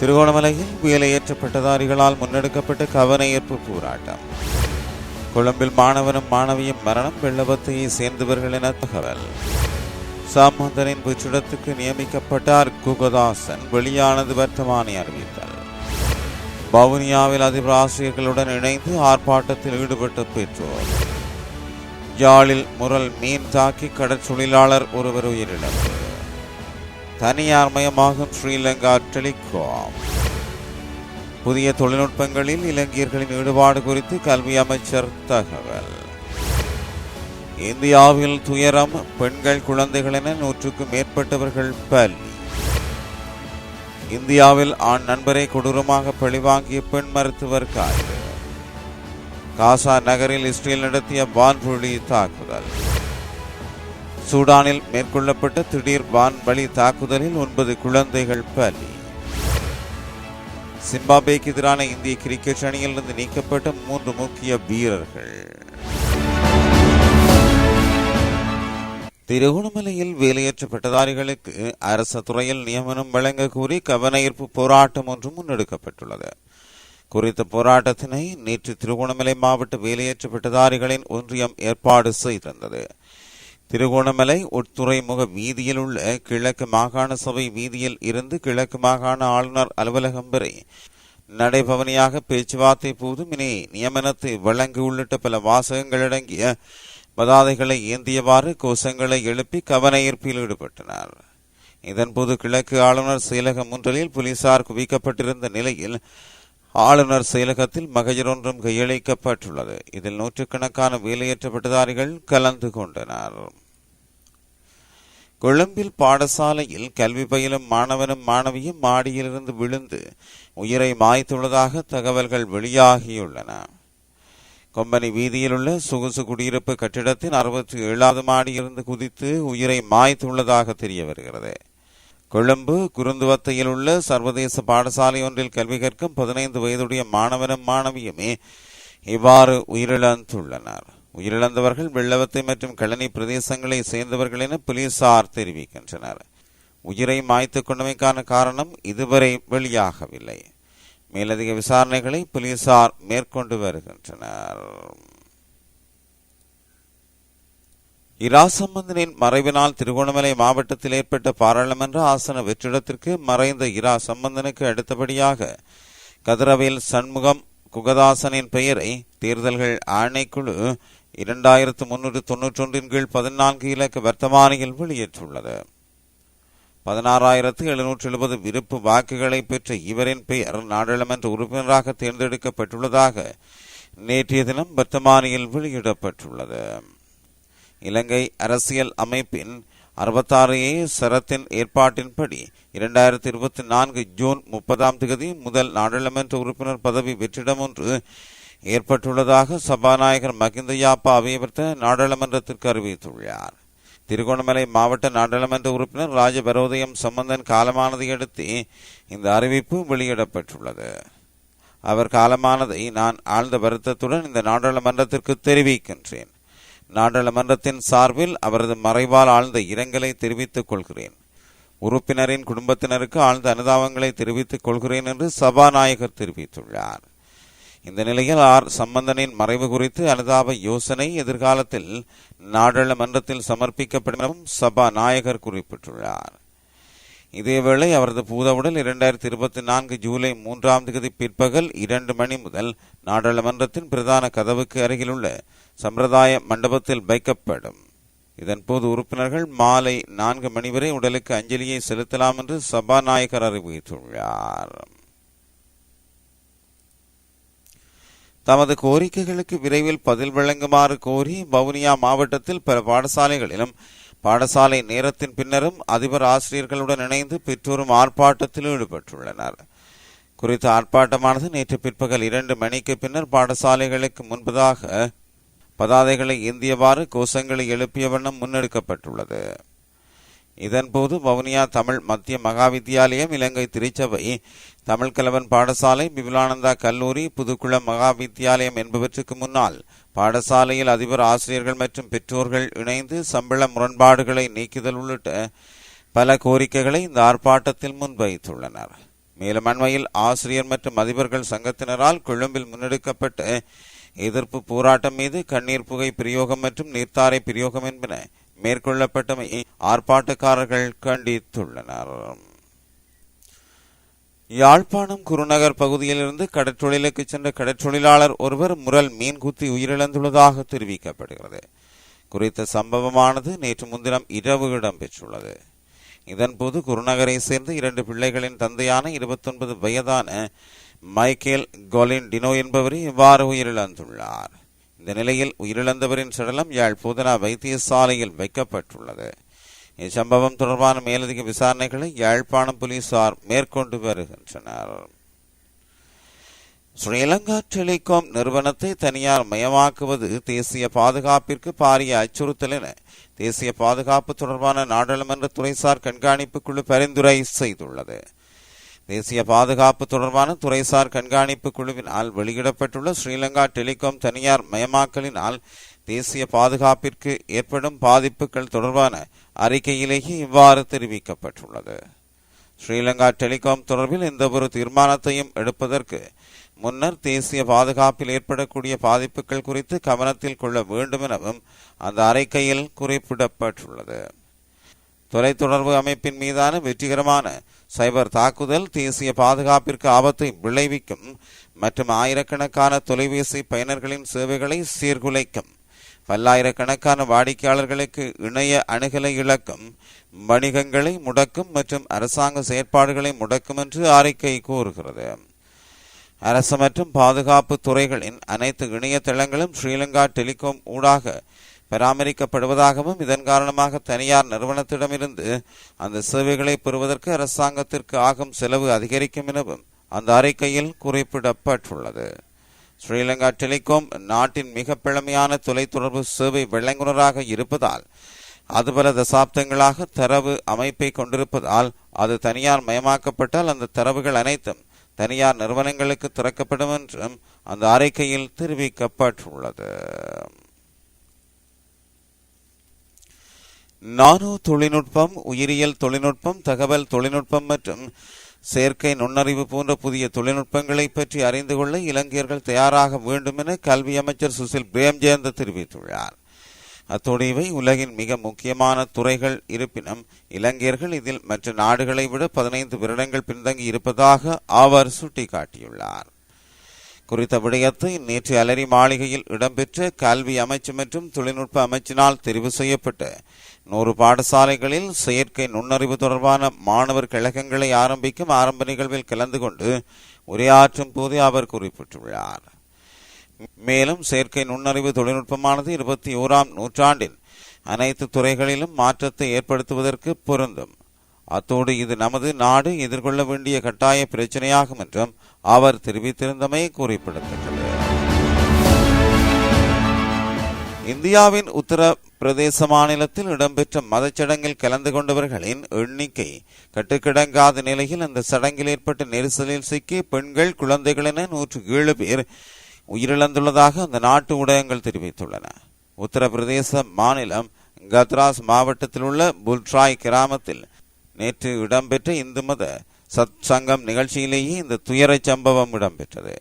திருகோணமலையில் வேலையேற்ற பட்டதாரிகளால் முன்னெடுக்கப்பட்ட கவனஈர்ப்பு போராட்டம். கொழும்பில் மாணவனும் மாணவியும் மரணம் வெள்ளவத்தையை சேர்ந்தவர்கள் என தகவல். சாமந்தனின் புச்சிடத்துக்கு நியமிக்கப்பட்டார் குகதாசன் வெளியானது வர்த்தமானி அறிவித்தல். வவுனியாவில் அதிபர் ஆசிரியர்களுடன் இணைந்து ஆர்ப்பாட்டத்தில் ஈடுபட்ட பெற்றோர். யாழில் முரல் மீன் தாக்கி கடற்சொழிலாளர் ஒருவர் உயிரிழந்தார் தனியார் மயமாகும் ஸ்ரீலங்கா டெலிகாம். புதிய தொழில்நுட்பங்களில் இளைஞர்களின் ஈடுபாடு குறித்து கல்வி அமைச்சர் தகவல். இந்தியாவில் துயரம் பெண்கள் குழந்தைகள் என நூற்றுக்கும் மேற்பட்டவர்கள் பலி. இந்தியாவில் ஆண் நண்பரை கொடூரமாக பழிவாங்கிய பெண் மருத்துவர் காய்வு காசா நகரில் இஸ்ரேல் நடத்திய வான்புழி தாக்குதல். சூடானில் மேற்கொள்ளப்பட்ட திடீர் வான்வழி தாக்குதலில் ஒன்பது குழந்தைகள் பலி. சிம்பாபேக்கு எதிரான இந்திய கிரிக்கெட் அணியிலிருந்து நீக்கப்பட்ட மூன்று முக்கிய வீரர்கள். திருகோணமலையில் வேலையற்ற பட்டதாரிகளுக்கு அரச துறையில் நியமனம் வழங்க கோரி கவனஈர்ப்பு போராட்டம் ஒன்று முன்னெடுக்கப்பட்டுள்ளது. குறித்த போராட்டத்தினை நேற்று திருகோணமலை மாவட்ட வேலையற்ற பட்டதாரிகளின் ஒன்றியம் ஏற்பாடு செய்திருந்தது. திருகோணமலை உட்துறைமுக வீதியில் உள்ள கிழக்கு மாகாண சபை வீதியில் இருந்து கிழக்கு மாகாண ஆளுநர் அலுவலகம் வரை நடைபவனியாக பேச்சுவார்த்தை போதும் இனி நியமனத்தை வழங்கு உள்ளிட்ட பல வாசகங்கள் அடங்கிய பதாதைகளை ஏந்தியவாறு கோஷங்களை எழுப்பி கவன ஈர்ப்பில் ஈடுபட்டனர் இதன்போது கிழக்கு ஆளுநர் செயலகம் ஒன்றலில் போலீசார் குவிக்கப்பட்டிருந்த நிலையில் ஆளுநர் செயலகத்தில் மகஜரொன்றும் கையளிக்கப்பட்டுள்ளது. இதில் நூற்றுக்கணக்கான வேலையற்ற பட்டதாரிகள் கலந்து கொண்டனர். கொழும்பில் பாடசாலையில் கல்வி பயிலும் மாணவனும் மாணவியும் மாடியிலிருந்து விழுந்து உயிரை மாய்த்துள்ளதாக தகவல்கள் வெளியாகியுள்ளன. கொம்பனி வீதியில் உள்ள சொகுசு குடியிருப்பு கட்டிடத்தின் அறுபத்தி ஏழாவது மாடியிலிருந்து குதித்து உயிரை மாய்த்துள்ளதாக தெரிய வருகிறது. கொழும்பு குருந்துவத்தையில் உள்ள சர்வதேச பாடசாலை ஒன்றில் கல்வி கற்கும் பதினைந்து வயதுடைய மாணவனும் மாணவியுமே இவ்வாறு உயிரிழந்துள்ளனர். உயிரிழந்தவர்கள் வெள்ளவத்தை மற்றும் கழனி பிரதேசங்களை சேர்ந்தவர்கள் என போலீசார் தெரிவிக்கின்றனர். உயிரை மாய்த்துக் கொண்டமைக்கான காரணம் இதுவரை வெளியாகவில்லை. மேலதிக விசாரணைகளை போலீசார் மேற்கொண்டு வருகின்றனர். இராசம்பந்தனின் மறைவினால் திருகோணமலை மாவட்டத்தில் ஏற்பட்ட பாராளுமன்ற ஆசன வெற்றிடத்திற்கு மறைந்த இரா சம்பந்தனுக்கு அடுத்தபடியாக கதிரவேல் சண்முகம் குகதாசனின் பெயரை தேர்தல்கள் ஆணைக்குழு இரண்டாயிரத்து முன்னூற்று தொன்னூற்றி ஒன்றின் கீழ் பதினான்கு இலக்க வர்த்தமானியில் வெளியேற்றுள்ளது பதினாறாயிரத்து எழுநூற்று எழுபது விருப்பு வாக்குகளை பெற்ற இவரின் பெயர் நாடாளுமன்ற உறுப்பினராக தேர்ந்தெடுக்கப்பட்டுள்ளதாக நேற்றைய தினம் வர்த்தமானியில் வெளியிடப்பட்டுள்ளது. இலங்கை அரசியல் அமைப்பின் அறுபத்தாறு ஏ சரத்தின் ஏற்பாட்டின்படி இரண்டாயிரத்தி இருபத்தி நான்கு ஜூன் முப்பதாம் தேதி முதல் நாடாளுமன்ற உறுப்பினர் பதவி வெற்றிடம் ஒன்று ஏற்பட்டுள்ளதாக சபாநாயகர் மகிந்த யாப்பா நாடாளுமன்றத்திற்கு அறிவித்துள்ளார். திருகோணமலை மாவட்ட நாடாளுமன்ற உறுப்பினர் ராஜபரோதயம் சம்பந்தன் காலமானதையடுத்து இந்த அறிவிப்பு வெளியிடப்பட்டுள்ளது. அவர் காலமானதை நான் ஆழ்ந்த வருத்தத்துடன் இந்த நாடாளுமன்றத்திற்கு தெரிவிக்கின்றேன். நாடாளுமன்றத்தின் சார்பில் அவரது மறைவால் ஆழ்ந்த இரங்கலை தெரிவித்துக் கொள்கிறேன். உறுப்பினரின் குடும்பத்தினருக்கு ஆழ்ந்த அனுதாபங்களை தெரிவித்துக் கொள்கிறேன் என்று சபாநாயகர் தெரிவித்துள்ளார். இந்த நிலையில் ஆர். சம்பந்தனின் மறைவு குறித்து அனுதாப யோசனை எதிர்காலத்தில் நாடாளுமன்றத்தில் சமர்ப்பிக்கப்படும் எனவும் சபாநாயகர் குறிப்பிட்டுள்ளார். இதேவேளை அவரது பூதவுடல் இரண்டாயிரத்தி இருபத்தி நான்கு ஜூலை மூன்றாம் தேதி பிற்பகல் இரண்டு மணி முதல் நாடாளுமன்றத்தின் பிரதான கதவுக்கு அருகிலுள்ள சம்பிரதாய மண்டபத்தில் வைக்கப்படும். இதன்போது உறுப்பினர்கள் மாலை நான்கு மணி வரை உடலுக்கு அஞ்சலியை செலுத்தலாம் என்று சபாநாயகர் அறிவித்துள்ளார் தமது கோரிக்கைகளுக்கு விரைவில் பதில் வழங்குமாறு கோரி வவுனியா மாவட்டத்தில் பல பாடசாலைகளிலும் பாடசாலை நேரத்தின் பின்னரும் அதிபர் ஆசிரியர்களுடன் இணைந்து பெற்றோரும் ஆர்ப்பாட்டத்தில் ஈடுபட்டுள்ளனர். குறித்த ஆர்ப்பாட்டமானது நேற்று பிற்பகல் இரண்டு மணிக்கு பின்னர் பாடசாலைகளுக்கு முன்பதாக பதாதைகளை ஏந்தியவாறு கோஷங்களை எழுப்பிய வண்ணம் முன்னெடுக்கப்பட்டுள்ளது. இதன்போது வவுனியா தமிழ் மத்திய மகாவித்தியாலயம் இலங்கை திருச்சபை தமிழ் கலவன் பாடசாலை விபுலானந்தா கல்லூரி புதுக்குளம் மகாவித்தியாலயம் என்பவற்றுக்கு முன்னால் பாடசாலையில் அதிபர் ஆசிரியர்கள் மற்றும் பெற்றோர்கள் இணைந்து சம்பள முரண்பாடுகளை நீக்குதல் உள்ளிட்ட பல கோரிக்கைகளை இந்த ஆர்ப்பாட்டத்தில் முன்வைத்துள்ளனர். மேலும் அண்மையில் ஆசிரியர் மற்றும் அதிபர்கள் சங்கத்தினரால் கொழும்பில் முன்னெடுக்கப்பட்ட எதிர்ப்பு போராட்டம் மீது கண்ணீர் புகை பிரயோகம் மற்றும் நீர்த்தாரை பிரயோகம் என்பன மேற்கொள்ளப்பட்டமையை ஆர்ப்பாட்டக்காரர்கள் கண்டித்துள்ளனர். யாழ்ப்பாணம் குருநகர் பகுதியிலிருந்து கடற்றொழிலுக்கு சென்ற கடற்றொழிலாளர் ஒருவர் முரல் மீன் குத்தி உயிரிழந்துள்ளதாக தெரிவிக்கப்படுகிறது. குறித்த சம்பவமானது நேற்று முன்தினம் இரவு இடம்பெற்றுள்ளது. இதன்போது குருநகரை சேர்ந்த இரண்டு பிள்ளைகளின் தந்தையான இருபத்தொன்பது வயதான மைக்கேல் கொலின் டினோ என்பவர் இவ்வாறு உயிரிழந்துள்ளார். இந்த நிலையில் உயிரிழந்தவரின் சடலம் யாழ் பூதனா வைத்தியசாலையில் வைக்கப்பட்டுள்ளது. இச்சம்பவம் தொடர்பான மேலதிக விசாரணைகளை யாழ்ப்பாணம் போலீசார் மேற்கொண்டு வருகின்றனர். ஸ்ரீலங்கா டெலிகாம் நிறுவனத்தை தனியார் மயமாக்குவது தேசிய பாதுகாப்பிற்கு பாரிய அச்சுறுத்தல் என தேசிய பாதுகாப்பு தொடர்பான நாடாளுமன்ற துறைசார் கண்காணிப்பு குழு பரிந்துரை செய்துள்ளது. தேசிய பாதுகாப்பு தொடர்பான துறைசார் கண்காணிப்பு குழுவினால் வெளியிடப்பட்டுள்ள ஸ்ரீலங்கா டெலிகாம் தனியார் மயமாக்கலினால் தேசிய பாதுகாப்பிற்கு ஏற்படும் பாதிப்புகள் தொடர்பான அறிக்கையிலேயே இவ்வாறு தெரிவிக்கப்பட்டுள்ளது. ஸ்ரீலங்கா டெலிகாம் தொடர்பில் எந்தவொரு தீர்மானத்தையும் எடுப்பதற்கு முன்னர் தேசிய பாதுகாப்பில் ஏற்படக்கூடிய பாதிப்புகள் குறித்து கவனத்தில் கொள்ள வேண்டும் எனவும் அந்த அறிக்கையில் குறிப்பிடப்பட்டுள்ளது. தொலைத்தொடர்பு அமைப்பின் மீதான வெற்றிகரமான சைபர் தாக்குதல் தேசிய பாதுகாப்பிற்கு ஆபத்தை விளைவிக்கும் மற்றும் ஆயிரக்கணக்கான தொலைபேசி பயனர்களின் சேவைகளை சீர்குலைக்கும் பல்லாயிரக்கணக்கான வாடிக்கையாளர்களுக்கு இணைய அணுகலை இழக்கும் வணிகங்களை முடக்கும் மற்றும் அரசாங்க செயற்பாடுகளை முடக்கும் என்று அறிக்கை கூறுகிறது. அரசு மற்றும் பாதுகாப்பு துறைகளின் அனைத்து இணையதளங்களும் ஸ்ரீலங்கா டெலிகாம் ஊடாக பராமரிக்கப்படுவதாகவும் இதன் காரணமாக தனியார் நிறுவனத்திடமிருந்து அந்த சேவைகளை பெறுவதற்கு அரசாங்கத்திற்கு ஆகும் செலவு அதிகரிக்கும் எனவும் அந்த அறிக்கையில் குறிப்பிடப்பட்டுள்ளது. ஸ்ரீலங்கா டெலிகாம் நாட்டின் மிக பழமையான தொலைத்தொடர்பு சேவை விளங்குனராக இருப்பதால் அது பல தசாப்தங்களாக தரவு அமைப்பை கொண்டிருப்பதால் அது தனியார் மயமாக்கப்பட்டால் அந்த தரவுகள் அனைத்தும் தனியார் நிறுவனங்களுக்கு திறக்கப்படும் என்றும் அந்த அறிக்கையில் தெரிவிக்கப்பட்டுள்ளது. நானோ தொழில்நுட்பம் உயிரியல் தொழில்நுட்பம் தகவல் தொழில்நுட்பம் மற்றும் செயற்கை நுண்ணறிவு போன்ற புதிய தொழில்நுட்பங்களை பற்றி அறிந்து கொள்ள இலங்கையர்கள் தயாராக வேண்டும் என கல்வி அமைச்சர் சுசில் பிரேம்ஜெயந்த் தெரிவித்துள்ளார். அத்தோடு இவை உலகின் மிக முக்கியமான துறைகள். இருப்பினும் இலங்கையர்கள் இதில் மற்ற நாடுகளை விட பதினைந்து வருடங்கள் பின்தங்கி இருப்பதாக அவர் சுட்டிக்காட்டியுள்ளார். குறித்த விடயத்தை நேற்று அலரி மாளிகையில் இடம்பெற்ற கல்வி அமைச்சு மற்றும் தொழில்நுட்ப அமைச்சினால் தெரிவு செய்யப்பட்ட நூறு பாடசாலைகளில் செயற்கை நுண்ணறிவு தொடர்பான மாணவர் கழகங்களை ஆரம்பிக்கும் ஆரம்ப நிகழ்வில் கலந்து கொண்டு உரையாற்றும் போதே அவர் குறிப்பிட்டுள்ளார். மேலும் செயற்கை நுண்ணறிவு தொழில்நுட்பமானது இருபத்தி ஓராம் நூற்றாண்டின் அனைத்து துறைகளிலும் மாற்றத்தை ஏற்படுத்துவதற்கு பொருந்தும். அத்தோடு இது நமது நாடு எதிர்கொள்ள வேண்டிய கட்டாய பிரச்சனையாகும் என்றும் அவர் தெரிவித்திருந்தமை குறிப்பிடத்தக்கது. இந்தியாவின் உத்தர பிரதேச மாநிலத்தில் இடம்பெற்ற மதச்சடங்கில் கலந்து கொண்டவர்களின் எண்ணிக்கை கட்டுக்கிடங்காத நிலையில் அந்த சடங்கில் ஏற்பட்ட நெரிசலில் சிக்கி பெண்கள் குழந்தைகள் என நூற்று ஏழு பேர் உயிரிழந்துள்ளதாக அந்த நாட்டு ஊடகங்கள் தெரிவித்துள்ளன. உத்தரப்பிரதேச மாநிலம் கத்ராஸ் மாவட்டத்தில் உள்ள புல்ட்ராய் கிராமத்தில் நேற்று இடம்பெற்ற இந்து மத சத் சங்கம் நிகழ்ச்சியிலேயே இந்த துயரச் சம்பவம் இடம்பெற்றது.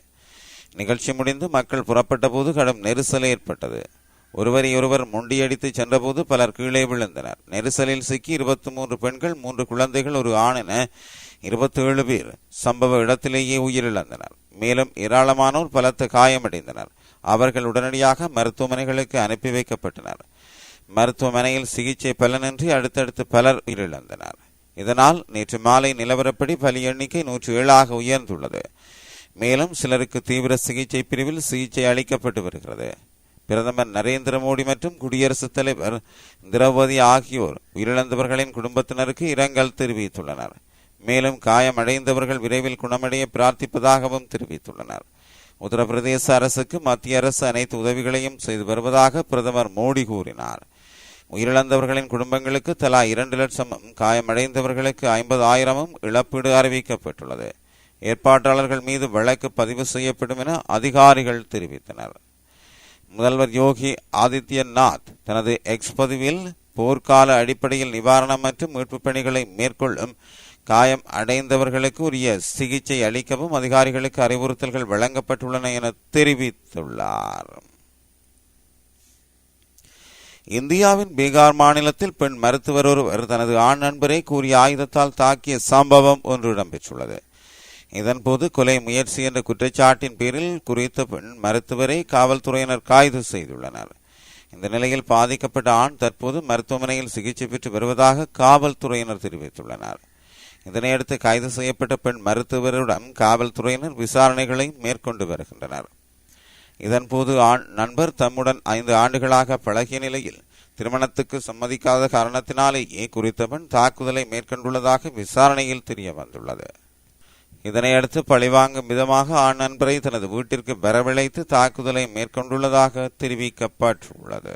நிகழ்ச்சி முடிந்து மக்கள் புறப்பட்ட போது கடும் நெரிசல் ஏற்பட்டது. ஒருவரையொருவர் முண்டியடித்து சென்றபோது பலர் கீழே விழுந்தனர். நெரிசலில் சிக்கி இருபத்தி மூன்று பெண்கள் மூன்று குழந்தைகள் ஒரு ஆண் என இருபத்தி ஏழு பேர் சம்பவ இடத்திலேயே உயிரிழந்தனர். மேலும் ஏராளமானோர் பலத்த காயமடைந்தனர். அவர்கள் உடனடியாக மருத்துவமனைகளுக்கு அனுப்பி வைக்கப்பட்டனர். மருத்துவமனையில் சிகிச்சை பலனின்றி அடுத்தடுத்து பலர் உயிரிழந்தனர். இதனால் நேற்று மாலை நிலவரப்படி பலி எண்ணிக்கை நூற்று ஏழாக உயர்ந்துள்ளது. மேலும் சிலருக்கு தீவிர சிகிச்சை பிரிவில் சிகிச்சை அளிக்கப்பட்டு வருகிறது. பிரதமர் நரேந்திர மோடி மற்றும் குடியரசுத் தலைவர் திரௌபதி ஆகியோர் உயிரிழந்தவர்களின் குடும்பத்தினருக்கு இரங்கல் தெரிவித்துள்ளனர். மேலும் காயமடைந்தவர்கள் விரைவில் குணமடைய பிரார்த்திப்பதாகவும் தெரிவித்துள்ளனர். உத்தரப்பிரதேச அரசுக்கு மத்திய அரசு அனைத்து உதவிகளையும் செய்து வருவதாக பிரதமர் மோடி கூறினார். உயிரிழந்தவர்களின் குடும்பங்களுக்கு தலா இரண்டு லட்சமும் காயமடைந்தவர்களுக்கு ஐம்பது ஆயிரமும் இழப்பீடு அறிவிக்கப்பட்டுள்ளது. ஏற்பாட்டாளர்கள் மீது வழக்கு பதிவு செய்யப்படும் என அதிகாரிகள் தெரிவித்தனர். முதல்வர் யோகி ஆதித்யநாத் தனது எக்ஸ் பதிவில் போர்க்கால அடிப்படையில் நிவாரணம் மற்றும் மீட்புப் பணிகளை மேற்கொள்ளும் காயம் அடைந்தவர்களுக்கு உரிய சிகிச்சை அளிக்கவும் அதிகாரிகளுக்கு அறிவுறுத்தல்கள் வழங்கப்பட்டுள்ளன என தெரிவித்துள்ளார். இந்தியாவின் பீகார் மாநிலத்தில் பெண் மருத்துவர் ஒருவர் தனது ஆண் நண்பரை கூறிய ஆயுதத்தால் தாக்கிய சம்பவம் ஒன்று இடம்பெற்றுள்ளது. இதன்போது கொலை முயற்சி என்ற குற்றச்சாட்டின் பேரில் குறித்த பெண் மருத்துவரை காவல்துறையினர் கைது செய்துள்ளனர். இந்த நிலையில் பாதிக்கப்பட்ட ஆண் தற்போது மருத்துவமனையில் சிகிச்சை பெற்று வருவதாக காவல்துறையினர் தெரிவித்துள்ளனர். இதனையடுத்து கைது செய்யப்பட்ட பெண் மருத்துவரிடம் காவல்துறையினர் விசாரணைகளை மேற்கொண்டு வருகின்றனர். இதன்போது ஆண் நண்பர் தம்முடன் ஐந்து ஆண்டுகளாக பழகிய நிலையில் திருமணத்துக்கு சம்மதிக்காத காரணத்தினாலேயே குறித்த பெண் தாக்குதலை மேற்கொண்டுள்ளதாக விசாரணையில் தெரிய வந்துள்ளது இதனையடுத்து பழிவாங்கும் விதமாக ஆண் நண்பரை தனது வீட்டிற்கு வரவழைத்து தாக்குதலை மேற்கொண்டுள்ளதாக தெரிவிக்கப்பட்டுள்ளது.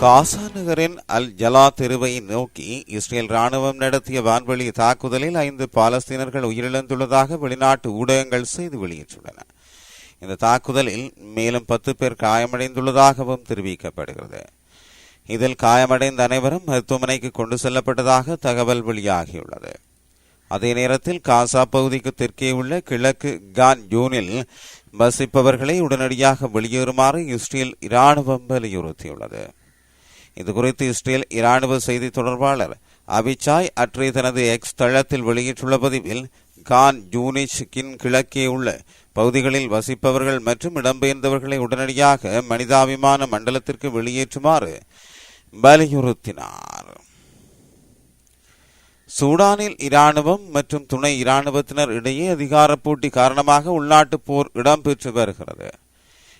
காசா நகரின் அல் ஜலா தெருவை நோக்கி இஸ்ரேல் ராணுவம் நடத்திய வான்வெளி தாக்குதலில் ஐந்து பாலஸ்தீனர்கள் உயிரிழந்துள்ளதாக வெளிநாட்டு ஊடகங்கள் செய்தி வெளியிட்டுள்ளன. இந்த தாக்குதலில் மேலும் பத்து பேர் காயமடைந்துள்ளதாகவும் தெரிவிக்கப்படுகிறது. இதில் காயமடைந்த அனைவரும் மருத்துவமனைக்கு கொண்டு செல்லப்பட்டதாக தகவல் வெளியாகியுள்ளது. அதே நேரத்தில் காசா பகுதிக்கு தெற்கே உள்ள கிழக்கு கான் ஜூனில் வசிப்பவர்களை உடனடியாக வெளியேறுமாறு இஸ்ரேல் இராணுவம் வலியுறுத்தியுள்ளது. இதுகுறித்து இஸ்ரேல் இராணுவ செய்தி தொடர்பாளர் அபிச்சாய் அற்றே தனது எக்ஸ் தளத்தில் வெளியிட்டுள்ள பதிவில் கான் ஜூனிஷ்கின் கிழக்கே உள்ள பகுதிகளில் வசிப்பவர்கள் மற்றும் இடம்பெயர்ந்தவர்களை உடனடியாக மனிதாபிமான மண்டலத்திற்கு வெளியேற்றுமாறு வலியுறுத்தினார். சூடானில் இராணுவம் மற்றும் துணை இராணுவத்தினர் இடையே அதிகார போட்டி காரணமாக உள்நாட்டு போர் இடம்பெற்று வருகிறது.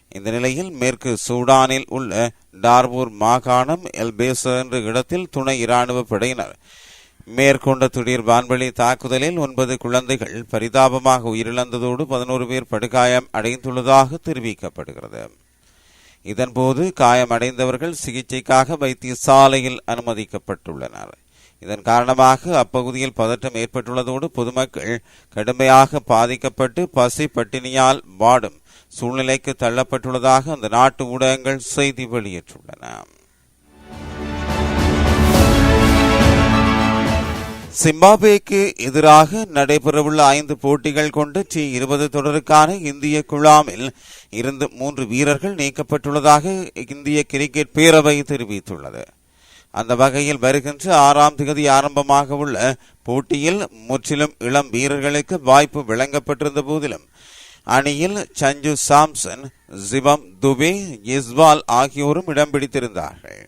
இந்த நிலையில் மேற்கு சூடானில் உள்ள டார்பூர் மாகாணம் எல்பேச என்ற இடத்தில் துணை இராணுவ படையினர் மேற்கொண்ட திடீர் வான்வெளி தாக்குதலில் ஒன்பது குழந்தைகள் பரிதாபமாக உயிரிழந்ததோடு பதினோரு பேர் படுகாயம் அடைந்துள்ளதாக தெரிவிக்கப்படுகிறது. இதன்போது காயமடைந்தவர்கள் சிகிச்சைக்காக வைத்தியசாலையில் அனுமதிக்கப்பட்டுள்ளனர். இதன் காரணமாக அப்பகுதியில் பதற்றம் ஏற்பட்டுள்ளதோடு பொதுமக்கள் கடுமையாக பாதிக்கப்பட்டு பசி பட்டினியால் வாடும் சூழ்நிலைக்கு தள்ளப்பட்டுள்ளதாக அந்த நாட்டு ஊடகங்கள் செய்தி வெளியிட்டுள்ளன. சிம்பாப்வேக்கு எதிராக நடைபெறவுள்ள ஐந்து போட்டிகள் கொண்ட டி இருபது தொடருக்கான இந்திய குழாமில் இருந்து மூன்று வீரர்கள் நீக்கப்பட்டுள்ளதாக இந்திய கிரிக்கெட் பேரவை தெரிவித்துள்ளது. அந்த வகையில் வருகின்ற ஆறாம் திகதி ஆரம்பமாக உள்ள போட்டியில் முற்றிலும் இளம் வீரர்களுக்கு வாய்ப்பு வழங்கப்பட்டிருந்த போதிலும் அணியில் சஞ்சு சாம்சன் சிவம் துபே இஸ்வால் ஆகியோரும் இடம் பிடித்திருந்தார்கள்.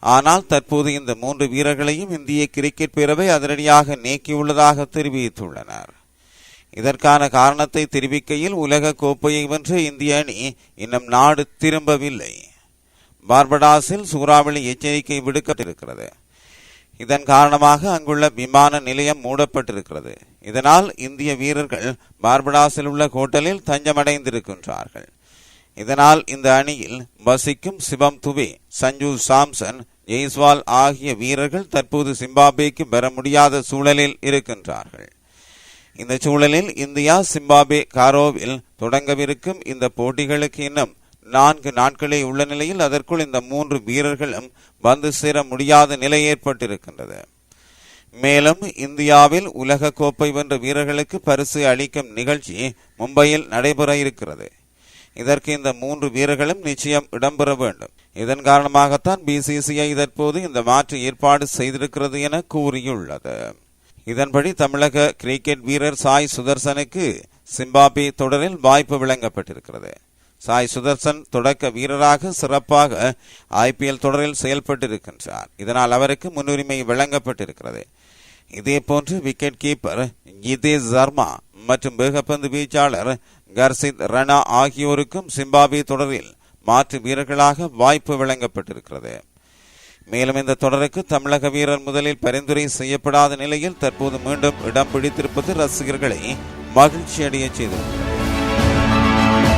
ஆனால் தற்போது இந்த மூன்று வீரர்களையும் இந்திய கிரிக்கெட் பேரவை அதிரடியாக நீக்கியுள்ளதாக தெரிவித்துள்ளனர். இதற்கான காரணத்தை தெரிவிக்கையில் உலக கோப்பையை வென்று இந்திய அணி இன்னும் நாடு திரும்பவில்லை. பார்படாஸில் சூறாவளி எச்சரிக்கை விடுக்கப்பட்டிருக்கிறது. இதன் காரணமாக அங்குள்ள விமான நிலையம் மூடப்பட்டிருக்கிறது. இதனால் இந்திய வீரர்கள் பார்படாஸில் உள்ள ஹோட்டலில் தஞ்சமடைந்திருக்கின்றார்கள். இதனால் இந்த அணியில் வசிக்கும் சிவம் துவே சஞ்சு சாம்சன் ஜெய்ஸ்வால் ஆகிய வீரர்கள் தற்போது சிம்பாபேக்கு பெற முடியாத சூழலில் இருக்கின்றார்கள். இந்த சூழலில் இந்தியா சிம்பாப்வே காரோவில் தொடங்கவிருக்கும் இந்த போட்டிகளுக்கு இன்னும் நான்கு நாட்களே உள்ள நிலையில் அதற்குள் இந்த மூன்று வீரர்களும் வந்து சேர முடியாத நிலை ஏற்பட்டிருக்கின்றது. மேலும் இந்தியாவில் உலக கோப்பை வென்ற வீரர்களுக்கு பரிசு அளிக்கும் நிகழ்ச்சி மும்பையில் நடைபெற இருக்கிறது. இதற்கு இந்த மூன்று வீரர்களும் நிச்சயம் இடம்பெற வேண்டும். இதன் காரணமாகத்தான் பிசிசிஐ தற்போது இந்த மாற்று ஏற்பாடு செய்திருக்கிறது என கூறியுள்ளது. இதன்படி தமிழக கிரிக்கெட் வீரர் சாய் சுதர்சனுக்கு சிம்பாபே தொடரில் வாய்ப்பு வழங்கப்பட்டிருக்கிறது. சாய் சுதர்சன் தொடக்க வீரராக சிறப்பாக ஐபிஎல் தொடரில் செயல்பட்டிருக்கின்றார். இதனால் அவருக்கு முன்னுரிமை வழங்கப்பட்டிருக்கிறது. இதேபோன்று விக்கெட் கீப்பர் இதேஷ் சர்மா மற்றும் வேகப்பந்து வீச்சாளர் கர்சித் ரணா ஆகியோருக்கும் சிம்பாபே தொடரில் மாற்று வீரர்களாக வாய்ப்பு வழங்கப்பட்டிருக்கிறது. மேலும் இந்த தொடருக்கு தமிழக வீரர் முதலில் பரிந்துரை செய்யப்படாத நிலையில் தற்போது மீண்டும் இடம் பிடித்திருப்பது ரசிகர்களை மகிழ்ச்சி அடைய